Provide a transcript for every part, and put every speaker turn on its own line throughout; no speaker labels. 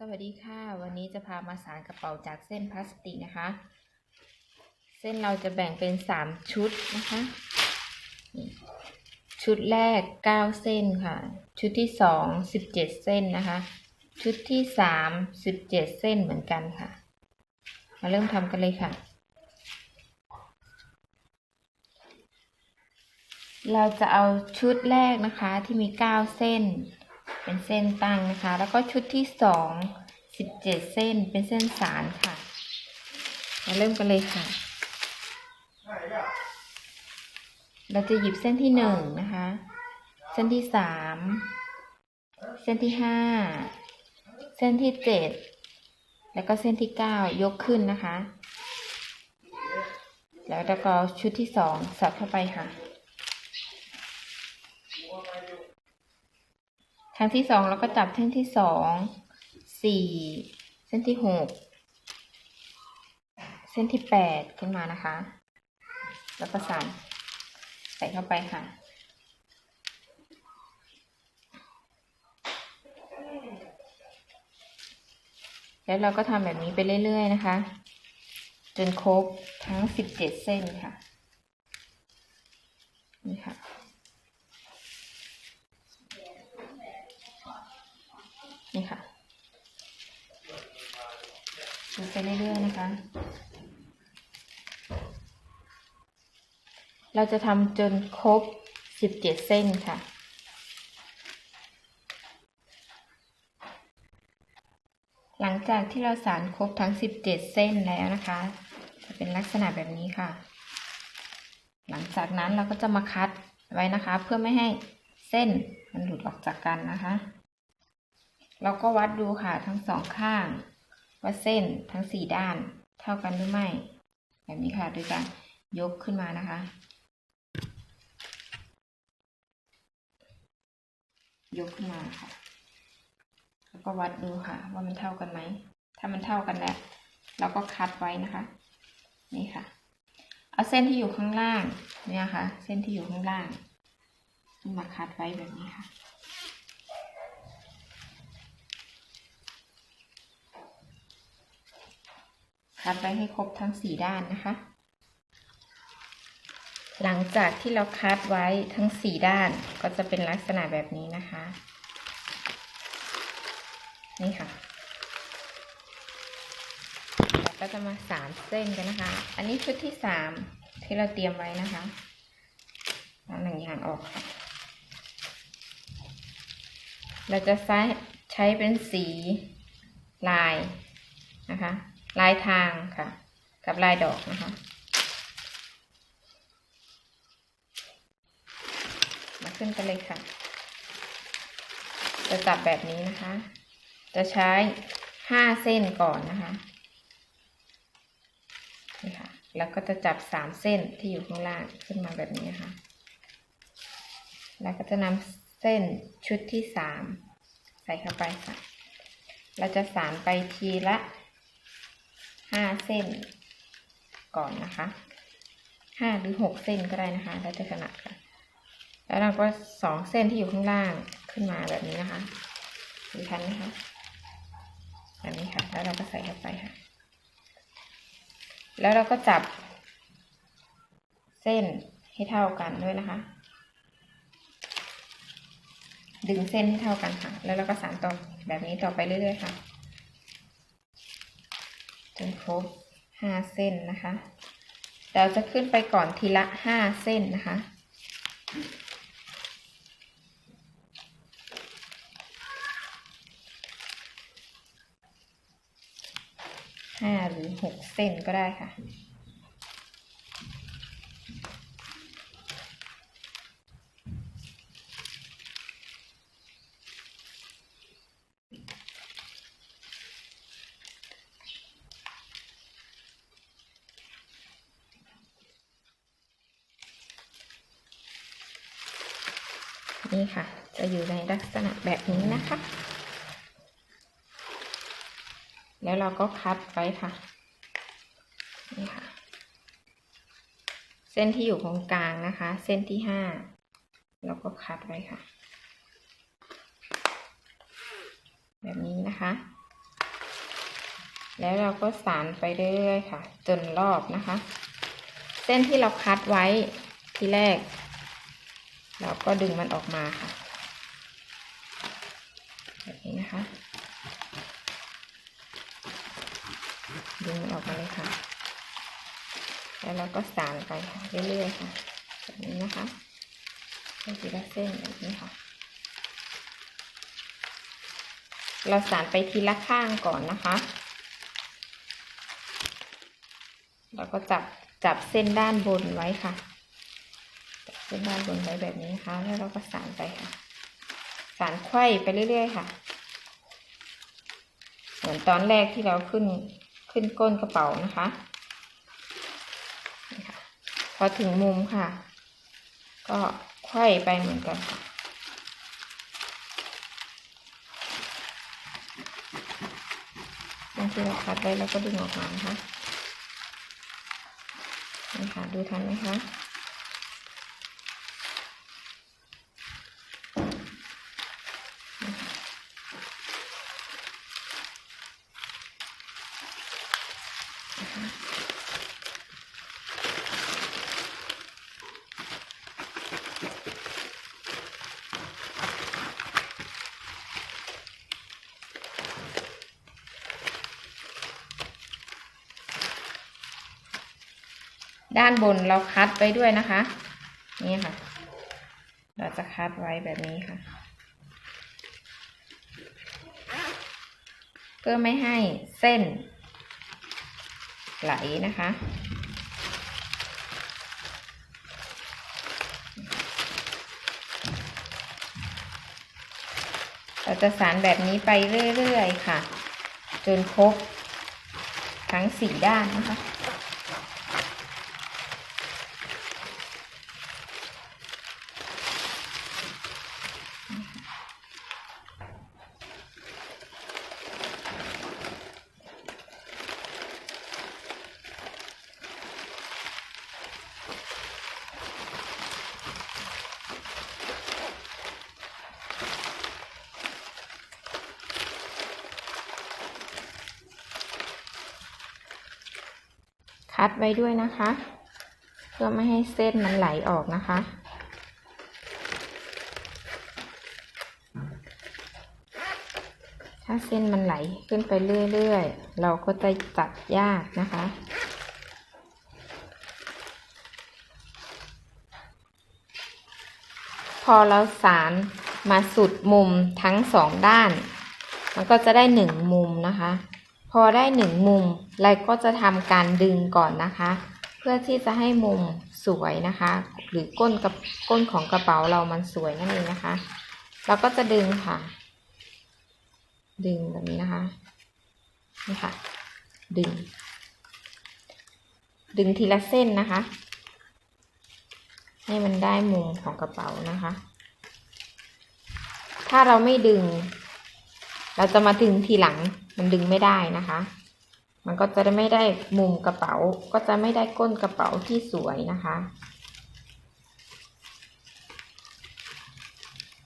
สวัสดีค่ะ วันนี้จะพามาสานกระเป๋าจากเส้นพลาสติกนะคะ เส้นเราจะแบ่งเป็นสามชุดนะคะ ชุดแรกเก้าเส้นค่ะ ชุดที่สองสิบเจ็ดเส้นนะคะ ชุดที่สามสิบเจ็ดเส้นเหมือนกันค่ะ มาเริ่มทำกันเลยค่ะ เราจะเอาชุดแรกนะคะที่มีเก้าเส้น เป็นเส้นตั้งนะคะ แล้วก็ชุดที่สองสิบเจ็ดเส้นเป็นเส้นสารค่ะมาเริ่มกันเลยค่ะ เราจะหยิบเส้นที่หนึ่งนะคะ เส้นที่สามเส้นที่ห้าเส้นที่เจ็ดแล้วก็เส้นที่เก้ายกขึ้นนะคะ แล้วเราก็เอชุดที่สองสอดเข้าไปค่ะ ครั้งที่สองเราก็จับเส้นที่สองสี่เส้นที่หกเส้นที่แปดขึ้นมานะคะ แล้วก็สานใส่เข้าไปค่ะ แล้วเราก็ทำแบบนี้ไปเรื่อยๆนะคะ จนครบทั้งสิบเจ็ดเส้นค่ะ นี่ค่ะ นี่ค่ะดูไปเรื่อยๆนะคะ เราจะทำจนครบสิบเจ็ดเส้นค่ะ หลังจากที่เราสานครบทั้งสิบเจ็ดเส้นแล้วนะคะ จะเป็นลักษณะแบบนี้ค่ะ หลังจากนั้นเราก็จะมาคัดไว้นะคะ เพื่อไม่ให้เส้นมันหลุดออกจากกันนะคะ เราก็วัดดูค่ะทั้งสองข้าง ว่าเส้นทั้งสี่ด้านเท่ากันหรือไม่ แบบนี้ค่ะโดยการยกขึ้นมานะคะ ยกขึ้นมาค่ะ แล้วก็วัดดูค่ะ ว่ามันเท่ากันไหม ถ้ามันเท่ากันแล้ว เราก็คัดไว้นะคะ นี่ค่ะ เอาเส้นที่อยู่ข้างล่างเนี่ยค่ะ เส้นที่อยู่ข้างล่าง มาคัดไว้แบบนี้ค่ะคัดไว้ให้ครบทั้งสี่ด้านนะคะ หลังจากที่เราคัดไว้ทั้งสี่ด้านก็จะเป็นลักษณะแบบนี้นะคะ นี่ค่ะเราก็จะมาสามเส้นกันนะคะ อันนี้ชุดที่สามที่เราเตรียมไว้นะคะเอาหนึ่งอย่างออกค่ะ เราจะใช้ใช้เป็นสีลายนะคะ ลายทางค่ะ กับลายดอกนะคะ มาขึ้นกันเลยค่ะ จะจับแบบนี้นะคะ จะใช้ห้าเส้นก่อนนะคะนี่ค่ะ แล้วก็จะจับสามเส้นที่อยู่ข้างล่างขึ้นมาแบบนี้นะคะ แล้วก็จะนำเส้นชุดที่สามใส่เข้าไปค่ะ เราจะสานไปทีละห้าเส้นก่อนนะคะห้าหรือหกเส้นก็ได้นะคะ แล้วจะถนัดค่ะ แล้วเราก็สองเส้นที่อยู่ข้างล่างขึ้นมาแบบนี้นะคะดูทันไหมคะแบบนี้ค่ะ แล้วเราก็ใส่เข้าไปค่ะ แล้วเราก็จับ เส้นให้เท่ากันด้วยนะคะ ดึงเส้นให้เท่ากันค่ะ แล้วเราก็สานต่อแบบนี้ต่อไปเรื่อยๆค่ะ จนครบห้าเส้นนะคะเราจะขึ้นไปก่อนทีละห้าเส้นนะคะ ห้าหรือหกเส้นก็ได้ค่ะ นี่ค่ะ จะอยู่ในลักษณะแบบนี้นะคะ แล้วเราก็คัดไว้ค่ะ นี่ค่ะ เส้นที่อยู่ตรงกลางนะคะ เส้นที่ห้าเราก็คัดไว้ค่ะ แบบนี้นะคะ แล้วเราก็สานไปเรื่อยๆค่ะ จนรอบนะคะ เส้นที่เราคัดไว้ที่แรก เราก็ดึงมันออกมาค่ะ แบบนี้นะคะ ดึงมันออกมาเลยค่ะ แล้วเราก็สานไปค่ะเรื่อยๆค่ะแบบนี้นะคะเป็นทีละเส้นแบบนี้ค่ะ เราสานไปทีละข้างก่อนนะคะแล้วก็จับจับเส้นด้านบนไว้ค่ะจับเส้นด้านบนไว้แบบนี้นะคะแล้วเราก็สานไปค่ะ สานไขว้ไปเรื่อยๆค่ะ เหมือนตอนแรกที่เราขึ้นขึ้นก้นกระเป๋านะคะ พอถึงมุมค่ะ ก็ไขว้ไปเหมือนกันค่ะบางทีเราคัดไว้แล้วก็ดึงออกมานะคะนี่ค่ะดูทันไหมคะ ด้านบนเราคัดไว้ด้วยนะคะ นี่ค่ะ เราจะคัดไว้แบบนี้ค่ะ เพื่อไม่ให้เส้น ไหลนะคะ เราจะสานแบบนี้ไปเรื่อย ๆ ค่ะ จนครบทั้งสี่ด้านนะคะ คัดไว้ด้วยนะคะ เพื่อไม่ให้เส้นมันไหลออกนะคะ ถ้าเส้นมันไหลขึ้นไปเรื่อยๆ เราก็จะจับยากนะคะพอเราสารมาสุดมุมทั้งสองด้าน มันก็จะได้หนึ่งมุมนะคะ พอได้หนึ่งมุมเราก็จะทำการดึงก่อนนะคะ เพื่อที่จะให้มุมสวยนะคะ หรือก้นกับก้นของกระเป๋าเรามันสวยนั่นเองนะคะ เราก็จะดึงค่ะ ดึงแบบนี้นะคะนี่ค่ะ ดึง ดึงทีละเส้นนะคะ ให้มันได้มุมของกระเป๋านะคะ ถ้าเราไม่ดึง เราจะมาดึงทีหลังมันดึงไม่ได้นะคะ มันก็จะไม่ได้มุมกระเป๋า ก็จะไม่ได้ก้นกระเป๋าที่สวยนะคะ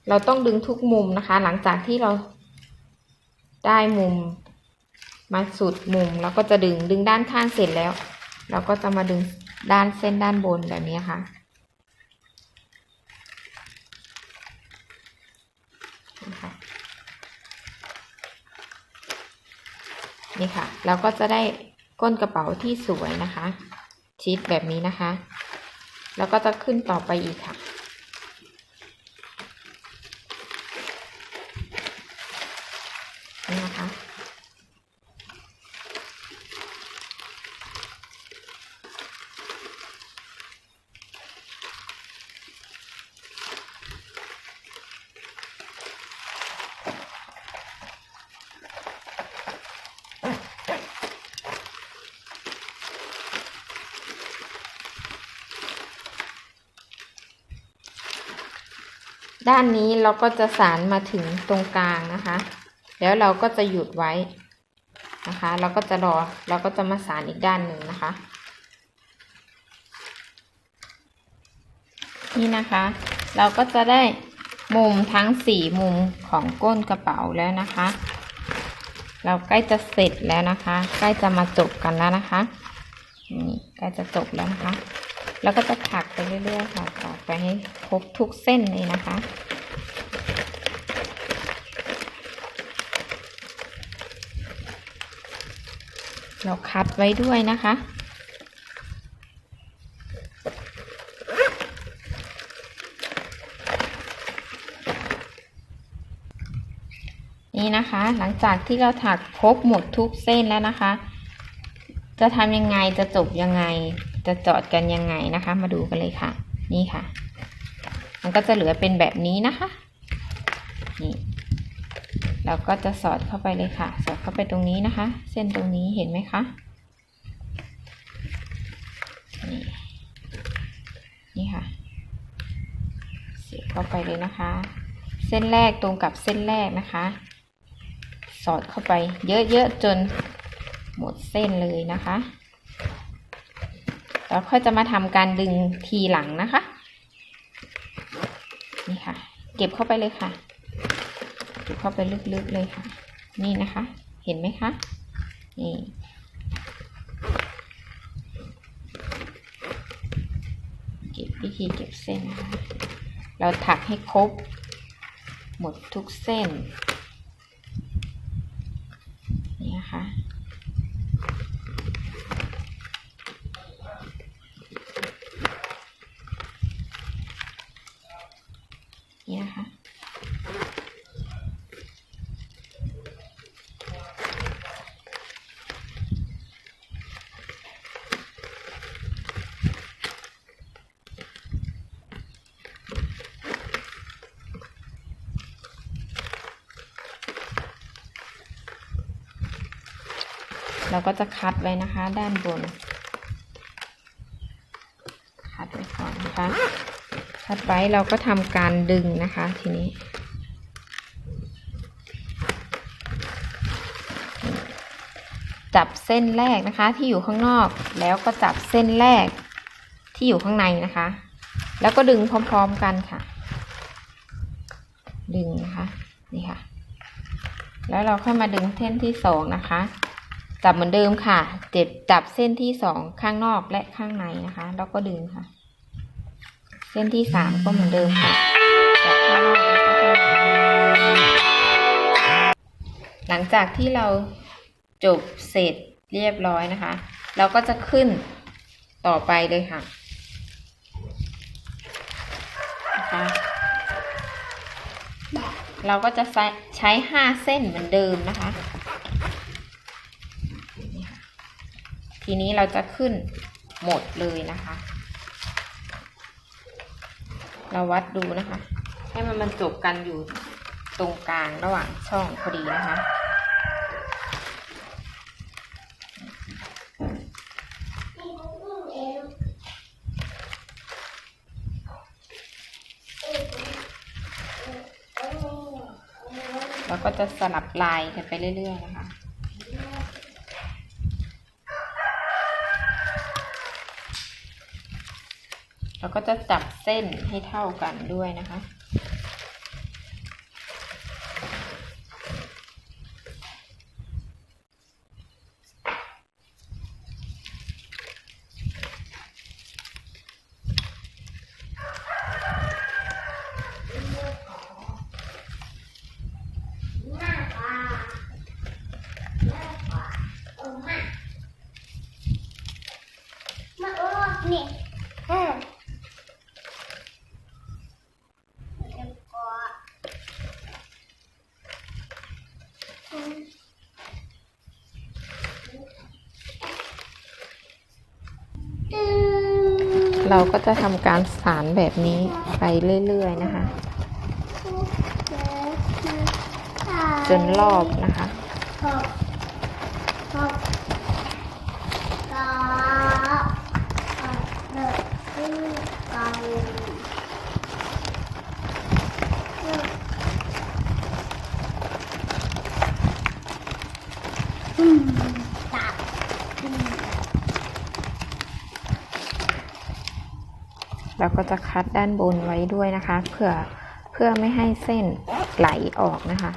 เราต้องดึงทุกมุมนะคะ หลังจากที่เราได้มุมมาสุดมุมเราก็จะดึงดึงด้านข้างเสร็จแล้ว เราก็จะมาดึงด้านเส้นด้านบนแบบนี้ค่ะ นี่ค่ะ นี่ค่ะ เราก็จะได้ก้นกระเป๋าที่สวยนะคะ ชิดแบบนี้นะคะ แล้วก็จะขึ้นต่อไปอีกค่ะ ด้านนี้เราก็จะสานมาถึงตรงกลางนะคะ แล้วเราก็จะหยุดไว้นะคะ เราก็จะรอเราก็จะมาสานอีกด้านหนึ่งนะคะ นี่นะคะ เราก็จะได้มุมทั้งสี่มุมของก้นกระเป๋าแล้วนะคะ เราใกล้จะเสร็จแล้วนะคะ ใกล้จะมาจบกันแล้วนะคะนี่ใกล้จะจบแล้วนะคะ แล้วก็จะถัก ไปเรื่อยๆค่ะถักไปให้ครบทุกเส้นเลยนะคะ เราคัดไว้ด้วยนะคะนี่นะคะ หลังจากที่เราถักครบหมดทุกเส้นแล้วนะคะ จะทำยังไงจะจบยังไง จะจอดกันยังไงนะคะ มาดูกันเลยค่ะ นี่ค่ะ มันก็จะเหลือเป็นแบบนี้นะคะ นี่เราก็จะสอดเข้าไปเลยค่ะ สอดเข้าไปตรงนี้นะคะ เส้นตรงนี้เห็นไหมคะนี่นี่ค่ะเสียบเข้าไปเลยนะคะ เส้นแรกตรงกับเส้นแรกนะคะ สอดเข้าไปเยอะๆจนหมดเส้นเลยนะคะ แล้วค่อยจะมาทำการดึงทีหลังนะคะ นี่ค่ะ เก็บเข้าไปเลยค่ะ เก็บเข้าไปลึกๆเลยค่ะ นี่นะคะ เห็นไหมคะ นี่เก็บวิธีเก็บเส้นนะคะเราถักให้ครบหมดทุกเส้น เราก็จะคัดไว้นะคะ ด้านบน คัดไว้ก่อนนะคะ คัดไว้เราก็ทำการดึงนะคะทีนี้จับเส้นแรกนะคะที่อยู่ข้างนอกแล้วก็จับเส้นแรกที่อยู่ข้างในนะคะ แล้วก็ดึงพร้อมๆกันค่ะ ดึงนะคะนี่ค่ะ แล้วเราค่อยมาดึงเส้นที่สองนะคะ จับเหมือนเดิมค่ะ เจ็บจับเส้นที่สองข้างนอกและข้างในนะคะ แล้วก็ดึงค่ะ เส้นที่สามก็เหมือนเดิมค่ะจับข้างนอกแล้วก็ข้างในหลังจากที่เราจบเสร็จเรียบร้อยนะคะ เราก็จะขึ้นต่อไปเลยค่ะนะคะเราก็จะใช้ห้าเส้นเหมือนเดิมนะคะ ทีนี้เราจะขึ้นหมดเลยนะคะ เราวัดดูนะคะ ให้มันมันจบกันอยู่ตรงกลางระหว่างช่องพอดีนะคะเราก็จะสลับลายกันไปเรื่อยๆนะคะ เรา ก็จะจับเส้นให้เท่ากันด้วยนะคะ
มาโอ้นี่เออเดี๋ยวก่อนอืม
เราก็จะทำการสานแบบนี้ไปเรื่อยๆนะคะ จนรอบนะคะ
หกหกสองหนึ่งสี่เก้าอืมตับอืม
เรา ก็จะคัดด้านบนไว้ด้วยนะคะ เพื่อเพื่อไม่ให้เส้นไหลออกนะคะ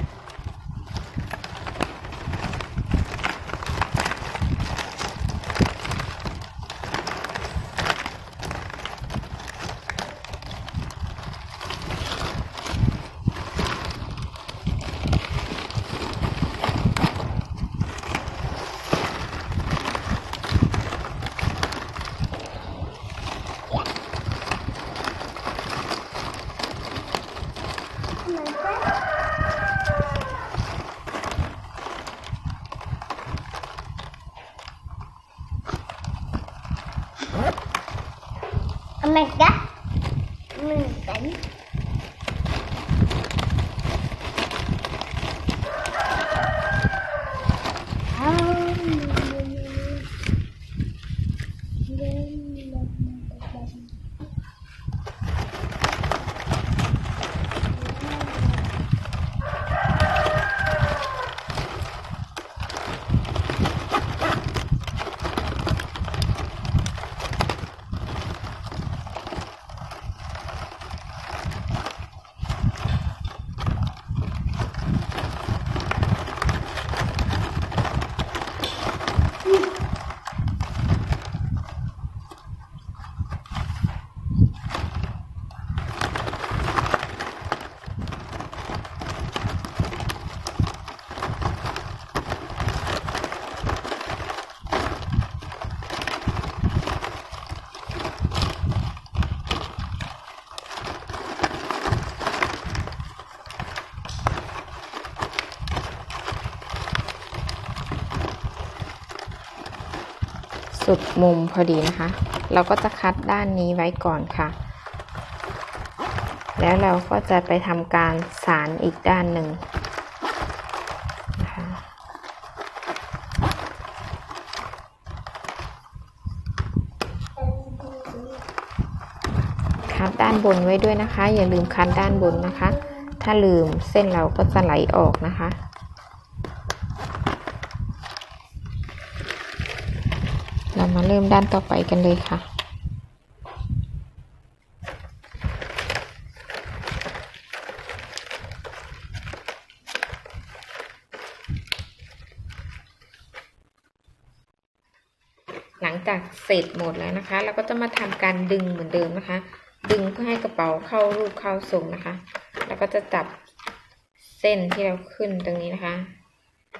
เห
สุดมุมพอดีนะคะ เราก็จะคัดด้านนี้ไว้ก่อนค่ะ แล้วเราก็จะไปทำการสารอีกด้านหนึ่งนะคะคัดด้านบนไว้ด้วยนะคะ อย่าลืมคัดด้านบนนะคะ ถ้าลืมเส้นเราก็จะไหลออกนะคะ เรา มาเริ่มด้านต่อไปกันเลยค่ะ หลังจากเสร็จหมดแล้วนะคะ เราก็จะมาทำการดึงเหมือนเดิมนะคะ ดึงเพื่อให้กระเป๋าเข้ารูปเข้าทรงนะคะ แล้วก็จะจับเส้นที่เราขึ้นตรงนี้นะคะ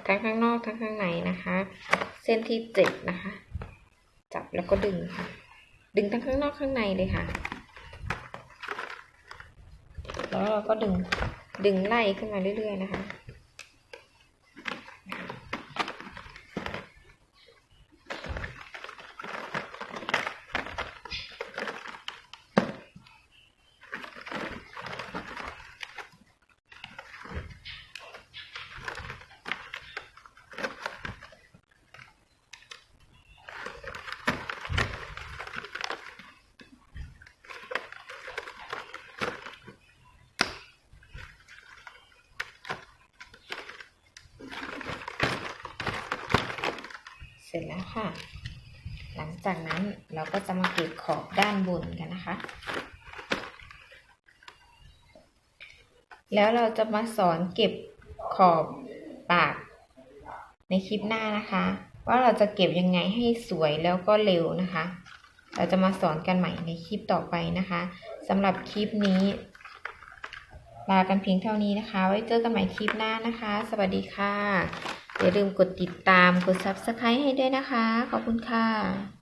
ทั้งข้างนอกทั้งข้างในนะคะ เส้นที่เจ็ดนะคะ จับแล้วก็ดึงค่ะ ดึงทั้งข้างนอกข้างในเลยค่ะ แล้วเราก็ดึง ดึงไล่ขึ้นมาเรื่อยๆนะคะ สร็จแล้วค่ะ หลังจากนั้นเราก็จะมาเก็บขอบด้านบนกันนะคะ แล้วเราจะมาสอนเก็บขอบปากในคลิปหน้านะคะ ว่าเราจะเก็บยังไงให้สวยแล้วก็เร็วนะคะ เราจะมาสอนกันใหม่ในคลิปต่อไปนะคะสำหรับคลิปนี้ลากันเพียงเท่านี้นะคะ ไว้เจอกันใหม่คลิปหน้านะคะ สวัสดีค่ะ อย่าลืมกดติดตามกด subscribe ให้ด้วยนะคะ ขอบคุณค่ะ